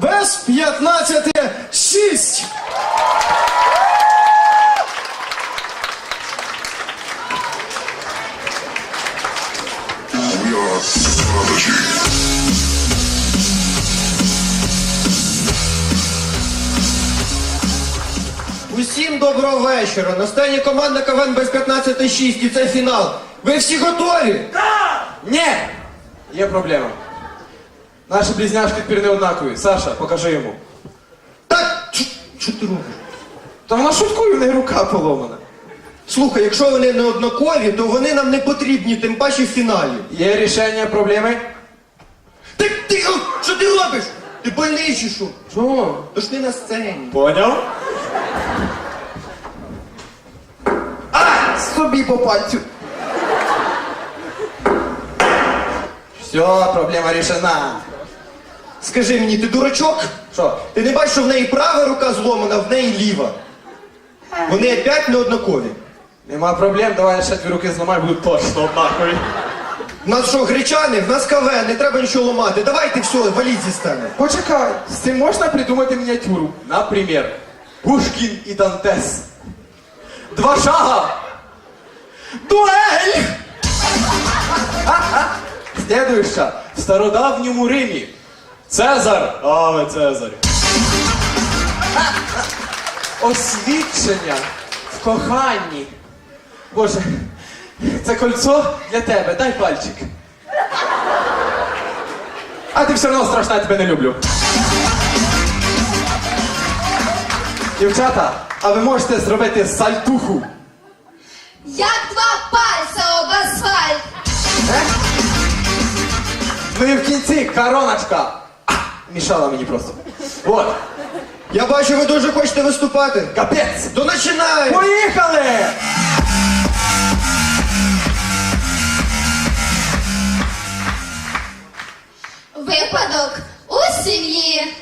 без 15 6. We are Prodigy. Усім доброго вечора. На сцені команда КВН без 15 6 і це фінал. Ви всі готові? Ні! Є проблема. Наші близняшки тепер не однакові. Саша, покажи йому. Так, що- ти робиш? Та вона шуткує, в неї рука поломана. Слухай, якщо вони не однакові, то вони нам не потрібні, тим паче в фіналі. Є рішення проблеми? Так ти, о, що ти робиш? Ти больний чи що? Чого? То ж ти на сцені. Поняв? А! Собі по пальцю. Все, проблема рішена. Скажи мені, ти дурачок? Що? Ти не бачиш, що в неї права рука зломана, в неї ліва. Вони опять не однакові. Нема проблем, давай я ще дві руки зламаю, будуть точно однакові. В нас що, гречани, в нас КВН, не треба нічого ламати. Давайте все, валіть зі сцени. Почекай, з цим можна придумати мініатюру. Наприклад, Пушкін і Дантес. Два шага. Дуель! Слідуюча. В стародавньому Римі. Цезар. Але Цезар. Освідчення в коханні. Боже, це кольцо для тебе. Дай пальчик. А ти все одно страшна, я тебе не люблю. Дівчата, а ви можете зробити сальтуху? Як два пальця об асфальт. Е? Ну і в кінці короночка. А, мішала мені просто. От, Я бачу, ви дуже хочете виступати. капець. То починай! Поїхали! Випадок у сім'ї.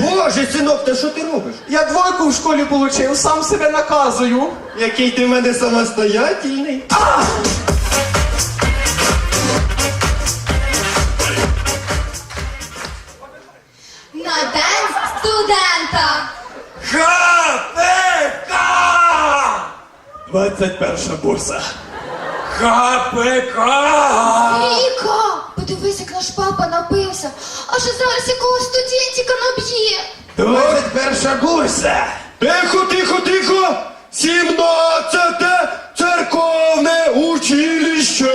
Боже, синок, та що ти робиш? Я двойку в школі получив, сам себе наказую. Який ти в мене самостоятельний. На КПК! 21 бурса. КПК! Віка, подивись, як наш папа напився. Аж зараз якогось студентика наб'є. 21 бурса! Тихо, тихо, тихо! Сімнадцяте церковне училище!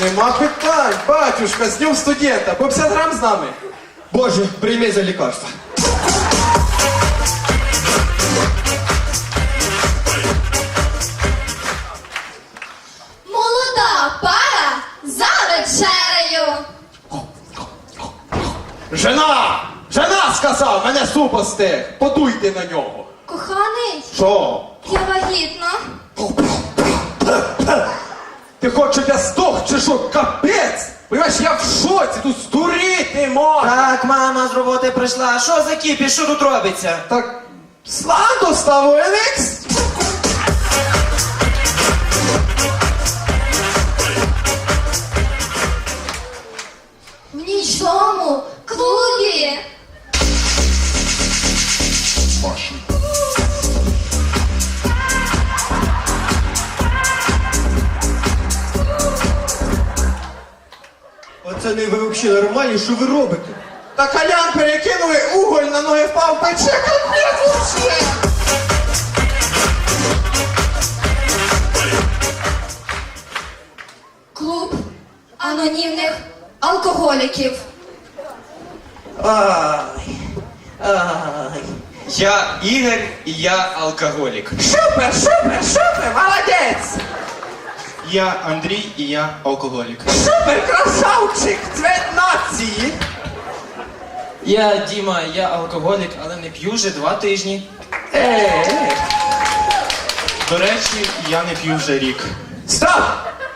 Нема питань, батюшка, з днем студента. По 50 грам з нами. Боже, прийми за лікарство. Жена! Жена сказав, мене суп остиг. Подуйте на нього. Коханий, Що? я вагітна. Ти хочеш, щоб я здох чи що? Капець! Понимаєш, я в шоці, тут здуріти можна. Так, мама з роботи прийшла. Що за кіпіш? Що тут робиться? Так, сладо став Елікс. Оце не ви взагалі нормальні, що ви робите? Та колян перекинули, уголь на ноги впав, пече капець вообще. Клуб анонімних алкоголіків. Ай. Ай. Я Ігор і я алкоголік. Супер, супер, супер, молодець. Я Андрій і я алкоголік. Супер, красавчик, цвет нації. Я Діма, я алкоголік, але не п'ю вже два тижні. Е, До речі, я не п'ю вже рік. Стоп!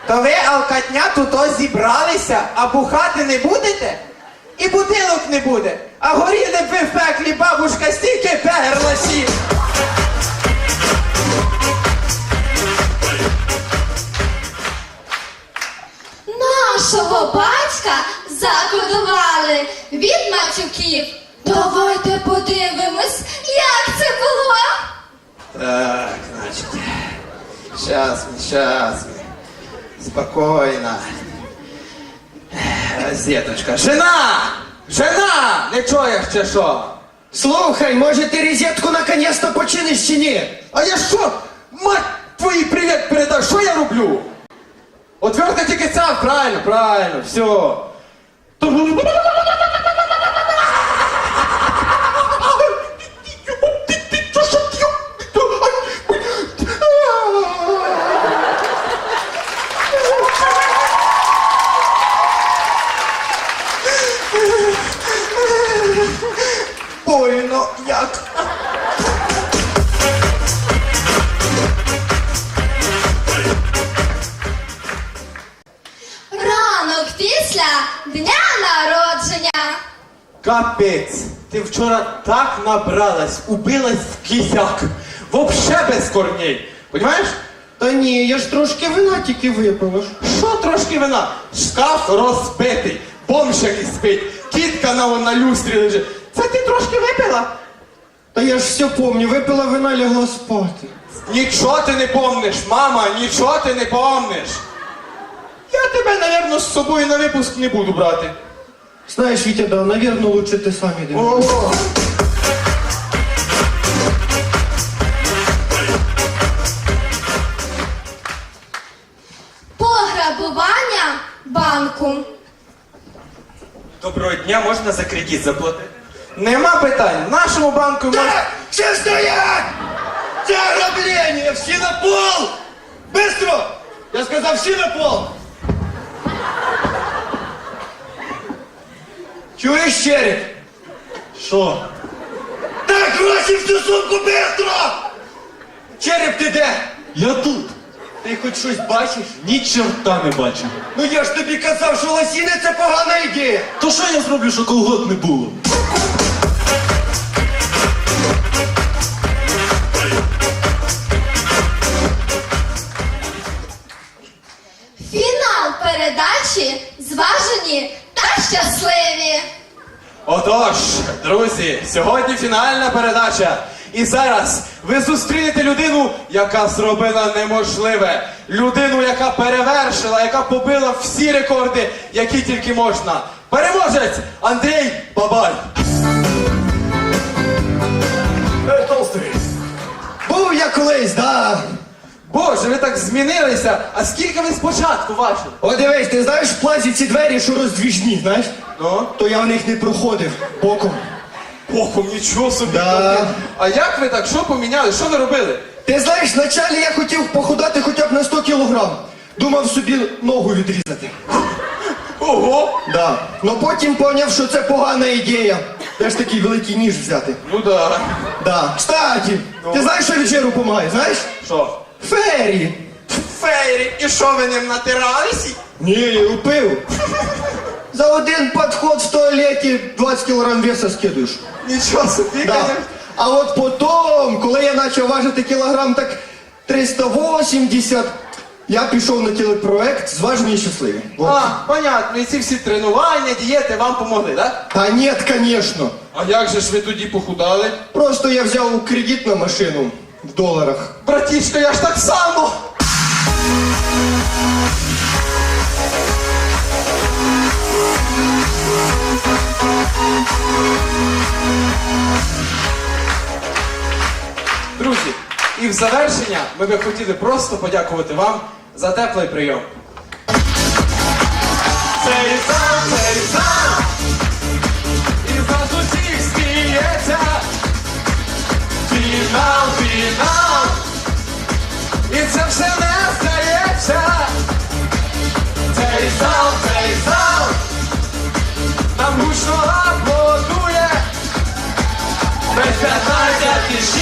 То ви алкатня тут ось зібралися, а бухати не будете? І бутилок не буде. А горіли б ви в пеклі, бабушка, стільки перласі. Батька закодували від матюків. Давайте подивимось, як це було. Так, значить. Щас, ми, щас. ми. Спокійно. Зеточка. Жена! Жена! Не чуєш чи що? Слухай, може ти розетку наконец-то починиш чи ні? А я що? Мать твої привіт передав, що я роблю? Отвертка тільки ця, правильно, правильно, все. Больно як. Капець, ти вчора так набралась, убилась в кисяк. Вообще без корней. Понимаєш? Та ні, я ж трошки вина тільки випила. Що трошки вина? Шкаф розбитий, бомж якийсь спить, кітка на, на люстрі лежить. Це ти трошки випила? Та я ж все помню, випила вина, лягла спати. Нічого ти не помниш, мама, нічого ти не помниш. Я тебе, напевно, з собою на випуск не буду брати. Знаєш, Вітя, да, навірно, лучше ти сам іди. Пограбування банку. Доброго дня, можна за кредит заплатити? Нема питань. В нашому банку можна... Все стоять! Це ограблення! Всі на пол! Быстро! Я сказав, всі на пол! Чуєш, череп? Що? Так, гроші в цю сумку, бистро! Череп, ти де? Я тут. Ти хоч щось бачиш? Ні чорта не бачу. Ну я ж тобі казав, що лосіни це погана ідея! То що я зроблю, що колгот не було? Сьогодні фінальна передача. І зараз ви зустрінете людину, яка зробила неможливе. Людину, яка перевершила, яка побила всі рекорди, які тільки можна. Переможець Андрій Бабай. Був я колись, да. Боже, ви так змінилися. А скільки ви спочатку бачили? О, дивись, ти знаєш в плазі ці двері, що роздвіжні, знаєш? Ну? То я в них не проходив боком. Боком, нічого собі. Да. А як ви так? Що поміняли? Що ви робили? Ти знаєш, вначалі я хотів похудати хоча б на 100 кілограм. Думав собі ногу відрізати. Ого! Да. Ну потім поняв, що це погана ідея. Я ж такий великий ніж взяти. Ну да. Да. Кстати, ти знаєш, що від жиру допомагає, знаєш? Що? Фері. Фейрі, і що ви ним натиралися? Ні, я упив. За один підход в туалеті 20 кілограм веса скидуєш. Нічого собі, Да. конечно. А от потім, коли я почав важити кілограм так 380, я пішов на телепроект «Зважені і щасливі. От. А, понятно, і ці всі тренування, дієти вам помогли, так? Та ні, звісно. А як же ж ви тоді похудали? Просто я взяв кредит на машину в доларах. Братішка, я ж так само! Друзі, і в завершення ми би хотіли просто подякувати вам за теплий прийом. Цей сам, цей сам, і нас усіх сміється. Фінал, фінал, і це все не стається. там гучно аплодує, без п'ятнадцяти